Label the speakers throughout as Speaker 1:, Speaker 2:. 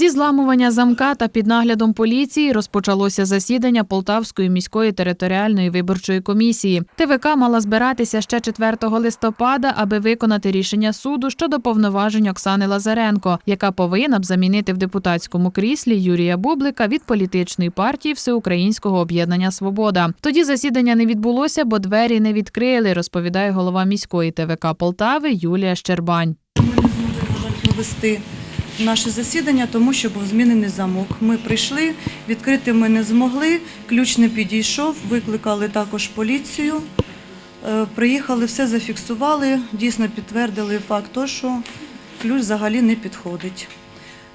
Speaker 1: Зі зламування замка та під наглядом поліції розпочалося засідання Полтавської міської територіальної виборчої комісії. ТВК мала збиратися ще 4 листопада, аби виконати рішення суду щодо повноважень Оксани Лазаренко, яка повинна б замінити в депутатському кріслі Юрія Бублика від політичної партії Всеукраїнського об'єднання Свобода. Тоді засідання не відбулося, бо двері не відкрили, розповідає голова міської ТВК Полтави Юлія Щербань.
Speaker 2: Ми не змогли провести наше засідання, тому що був змінений замок. Ми прийшли, відкрити ми не змогли, ключ не підійшов, викликали також поліцію. Е, Приїхали, все зафіксували, дійсно підтвердили факт того, що ключ взагалі не підходить.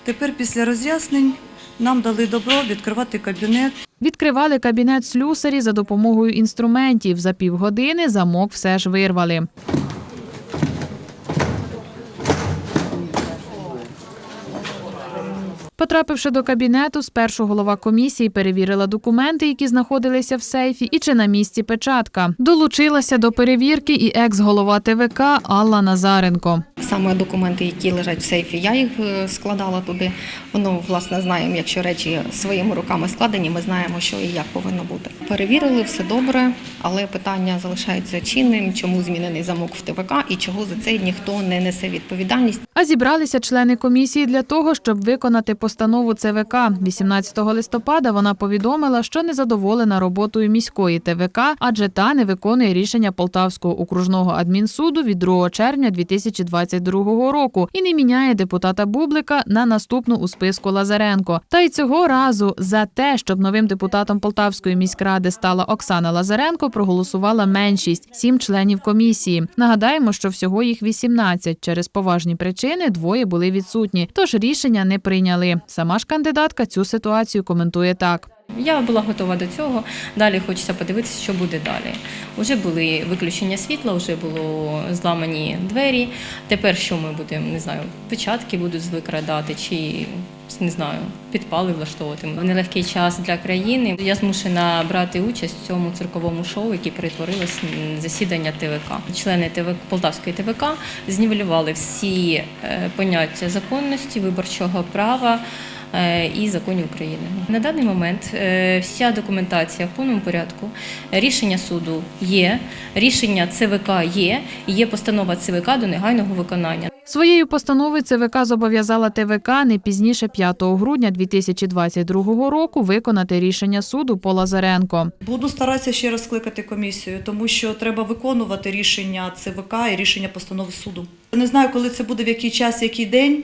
Speaker 2: Тепер після роз'яснень нам дали добро відкривати кабінет.
Speaker 1: Відкривали кабінет слюсарі за допомогою інструментів. За півгодини замок все ж вирвали. Потрапивши до кабінету, спершу голова комісії перевірила документи, які знаходилися в сейфі, і чи на місці печатка. Долучилася до перевірки і екс-голова ТВК Алла Назаренко.
Speaker 3: Саме документи, які лежать в сейфі, я їх е, складала туди. Воно, власне, знаємо, якщо речі своїми руками складені, ми знаємо, що і як повинно бути. Перевірили все добре, але питання залишається чинним, чому змінений замок в ТВК і чого за це ніхто не несе відповідальність.
Speaker 1: А зібралися члени комісії для того, щоб виконати постанову ЦВК. 18 листопада вона повідомила, що не задоволена роботою міської ТВК, адже та не виконує рішення Полтавського окружного адмінсуду від 2 червня 2022 року і не міняє депутата Бублика на наступну у списку Лазаренко. Та й цього разу за те, щоб новим депутатом Полтавської міськради стала Оксана Лазаренко, проголосувала меншість сім членів комісії. Нагадаємо, що всього їх 18. Через поважні причини двоє були відсутні, тож рішення не прийняли. Сама ж кандидатка цю ситуацію коментує так.
Speaker 4: Я була готова до цього. Далі хочеться подивитися, що буде далі. Уже були виключення світла, вже було зламані двері. Тепер що ми будемо, не знаю, печатки будуть викрадати чи не знаю, підпали влаштовувати. В нелегкий час для країни. Я змушена брати участь в цьому цирковому шоу, яке перетворилось на засідання ТВК. Члени ТВК Полтавської ТВК знівелювали всі е, поняття законності, виборчого права і законів України. На даний момент е, вся документація в повному порядку. Рішення суду є, рішення ЦВК є, і є постанова ЦВК до негайного виконання.
Speaker 1: Своєю постановою ЦВК зобов'язала ТВК не пізніше 5 грудня 2022 року виконати рішення суду по Лазаренко.
Speaker 2: Буду старатися ще раз скликати комісію, тому що треба виконувати рішення ЦВК і рішення постанови суду. Не знаю, коли це буде, в який час, який день,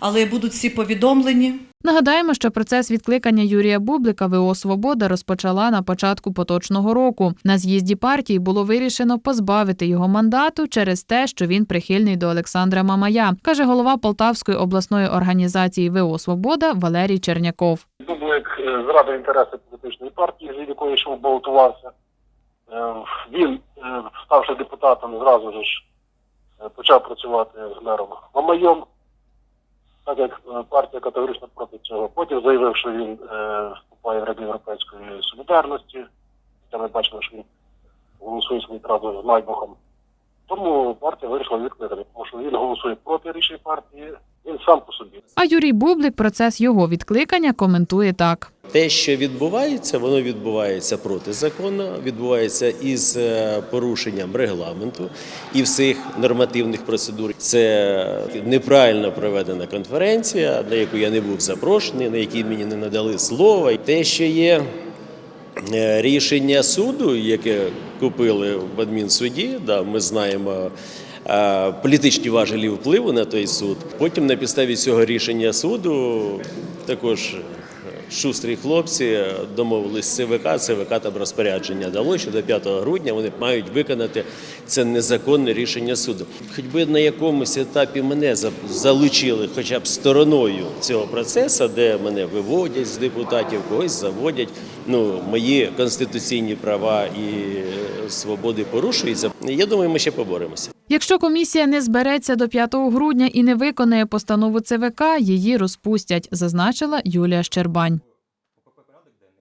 Speaker 2: але будуть всі повідомлені.
Speaker 1: Нагадаємо, що процес відкликання Юрія Бублика ВО Свобода розпочала на початку поточного року. На з'їзді партії було вирішено позбавити його мандату через те, що він прихильний до Олександра Мамая, каже голова Полтавської обласної організації ВО Свобода Валерій Черняков.
Speaker 5: Бублик е, зрадив інтереси політичної партії, з якої йшов балотувався. Е, Він, е, ставши депутатом, зразу ж почав працювати з мером Мамайом, так як е, партія категорично проти цього. Потім заявив, що він е, вступає в ради Європейської солідарності. Хоча ми бачимо, що він голосує свій з Майбухом. Тому партія вирішила відкликати, тому що він голосує проти рішень партії, він сам по собі.
Speaker 1: А Юрій Бублик процес його відкликання коментує так.
Speaker 6: Те, що відбувається, воно відбувається протизаконно, відбувається із е, порушенням регламенту і всіх нормативних процедур. Це неправильно проведена конференція, на яку я не був запрошений, на якій мені не надали слова. Те, що є е, рішення суду, яке купили в адмінсуді, да, ми знаємо. Е, Політичні важелі впливу на той суд. Потім на підставі цього рішення суду також шустрі хлопці домовились з ЦВК, ЦВК там розпорядження дало, що до 5 грудня вони мають виконати це незаконне рішення суду. Хоч би на якомусь етапі мене залучили хоча б стороною цього процесу, де мене виводять з депутатів, когось заводять. Ну, мої конституційні права і е, свободи порушуються. Я думаю, ми ще поборемося.
Speaker 1: Якщо комісія не збереться до 5 грудня і не виконає постанову ЦВК, її розпустять, зазначила Юлія Щербань.